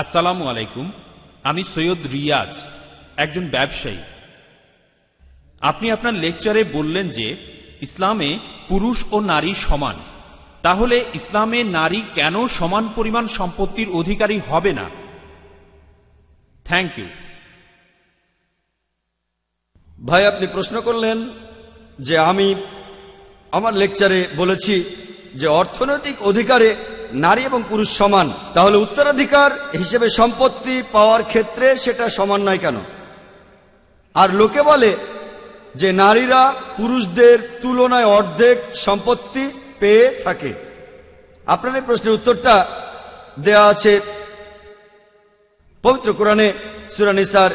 আসসালামু আলাইকুম, আমি সৈয়দ রিয়াজ, একজন ব্যবসায়ী। আপনি আপনার লেকচারে বললেন যে ইসলামে পুরুষ ও নারী সমান। তাহলে ইসলামে নারী কেন সমান পরিমাণ সম্পত্তির অধিকারী হবে না? থ্যাংক ইউ ভাই, আপনি প্রশ্ন করলেন যে আমি আমার লেকচারে বলেছি যে অর্থনৈতিক অধিকারে নারী এবং পুরুষ সমান, তাহলে উত্তরাধিকার হিসেবে সম্পত্তি পাওয়ার ক্ষেত্রে সেটা সমান নয় কেন? আর লোকে বলে যে নারীরা পুরুষদের তুলনায় অর্ধেক সম্পত্তি পেয়ে থাকে। আপনার এই প্রশ্নের উত্তরটা দেয়া আছে পবিত্র কোরআনে সুরানিসার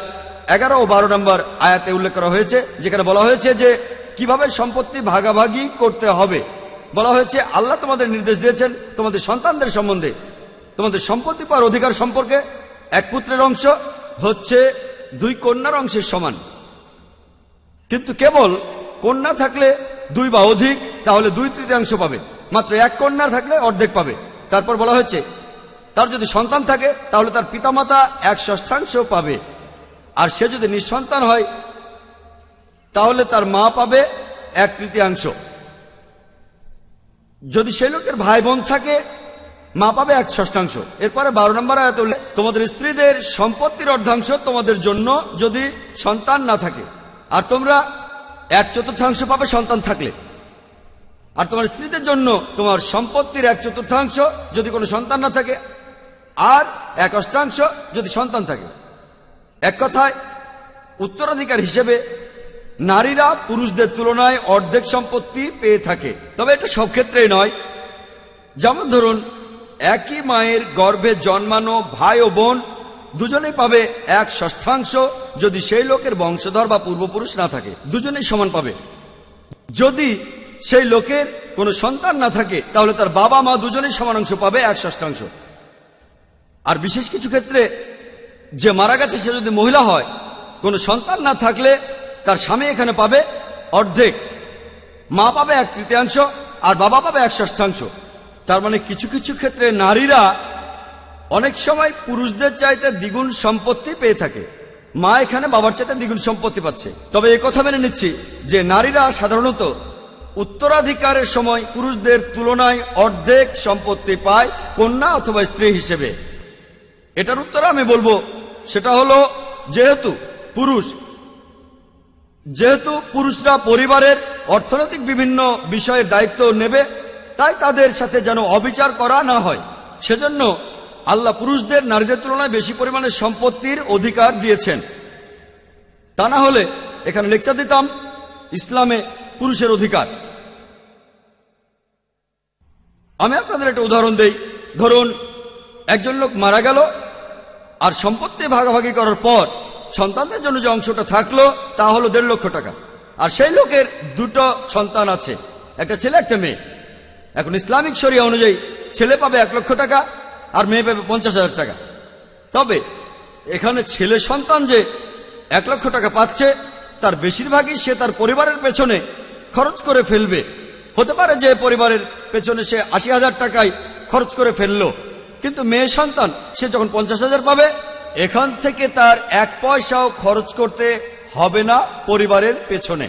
এগারো ও বারো নম্বর আয়াতে উল্লেখ করা হয়েছে, যেখানে বলা হয়েছে যে কীভাবে সম্পত্তি ভাগাভাগি করতে হবে। বলা হয়েছে, আল্লাহ তোমাদের নির্দেশ দিয়েছেন তোমাদের সন্তানদের সম্বন্ধে। তোমাদের সম্পত্তি পাওয়ার অধিকার সম্পর্কে এক পুত্রের অংশ হচ্ছে দুই কন্যার অংশের সমান। কিন্তু কেবল কন্যা থাকলে দুই বা অধিক, তাহলে দুই তৃতীয়াংশ পাবে। মাত্র এক কন্যা থাকলে অর্ধেক পাবে। তারপর বলা হয়েছে, তার যদি সন্তান থাকে, তাহলে তার পিতামাতা এক ষষ্ঠাংশ পাবে। আর সে যদি নিঃসন্তান হয়, তাহলে তার মা পাবে এক তৃতীয়াংশ। যদি সেই লোকের ভাই বোন থাকে, মা পাবে এক ষষ্ঠাংশ। এরপরে বারো নম্বর আয়াত তোমাদের স্ত্রীদের সম্পত্তির অর্ধাংশ তোমাদের জন্য যদি সন্তান না থাকে। আর তোমরা এক চতুর্থাংশ পাবে সন্তান থাকলে। আর তোমার স্ত্রীদের জন্য তোমার সম্পত্তির এক চতুর্থাংশ যদি কোনো সন্তান না থাকে, আর এক অষ্টাংশ যদি সন্তান থাকে। এক কথায়, উত্তরাধিকার হিসেবে নারীরা পুরুষদের তুলনায় অর্ধেক সম্পত্তি পেয়ে থাকে। তবে এটা সব ক্ষেত্রেই নয়। যেমন ধরুন, একই মায়ের গর্ভে জন্মানো ভাই ও বোন দুজনেই পাবে এক ষষ্ঠাংশ যদি সেই লোকের বংশধর বা পূর্বপুরুষ না থাকে। দুজনেই সমান পাবে। যদি সেই লোকের কোনো সন্তান না থাকে, তাহলে তার বাবা মা দুজনেই সমান অংশ পাবে এক ষষ্ঠাংশ। আর বিশেষ কিছু ক্ষেত্রে যে মারা গেছে সে যদি মহিলা হয়, কোনো সন্তান না থাকলে তার স্বামী এখানে পাবে অর্ধেক। মা পাবে এক তৃতীয়াংশ, আর বাবা পাবে এক ষষ্ঠাংশ। তার মানে কিছু কিছু ক্ষেত্রে নারীরা অনেক সময় পুরুষদের চাইতে দ্বিগুণ সম্পত্তি পেয়ে থাকে। মা এখানে বাবার চাইতে দ্বিগুণ সম্পত্তি পাচ্ছে। তবে কথা মেনে নিচ্ছি যে নারীরা সাধারণত উত্তরাধিকারের সময় পুরুষদের তুলনায় অর্ধেক সম্পত্তি পায় কন্যা অথবা স্ত্রী হিসেবে। এটার উত্তর আমি বলব, সেটা হলো যেহেতু পুরুষ যেহেতু পুরুষরা পরিবারের অর্থনৈতিক বিভিন্ন বিষয়ের দায়িত্ব নেবে, তাই তাদের সাথে যেন অবিচার করা না হয়। সেজন্য আল্লাহ পুরুষদের নারীদের তুলনায় বেশি পরিমাণে সম্পত্তির অধিকার দিয়েছেন। তা না হলে এখানে লেকচার দিতাম, ইসলামে পুরুষের অধিকার। আমি আপনাদের একটা উদাহরণ দেই। ধরুন, একজন লোক মারা গেল, আর সম্পত্তি ভাগাভাগি করার পর সন্তানদের জন্য যে অংশটা থাকল, তা হলো দেড় লক্ষ টাকা। আর সেই লোকের দুটো সন্তান আছে, একটা ছেলে, একটা মেয়ে। এখন ইসলামিক শরিয়া অনুযায়ী ছেলে পাবে এক লক্ষ টাকা, আর মেয়ে পাবে পঞ্চাশ হাজার টাকা। তবে এখানে ছেলে সন্তান যে এক লক্ষ টাকা পাচ্ছে, তার বেশিরভাগই সে তার পরিবারের পেছনে খরচ করে ফেলবে। হতে পারে যে পরিবারের পেছনে সে আশি হাজার টাকায় খরচ করে ফেলল। কিন্তু মেয়ে সন্তান, সে যখন পঞ্চাশ হাজার পাবে এখান থেকে তার এক পয়সাও খরচ করতে হবে না পরিবারের পেছনে।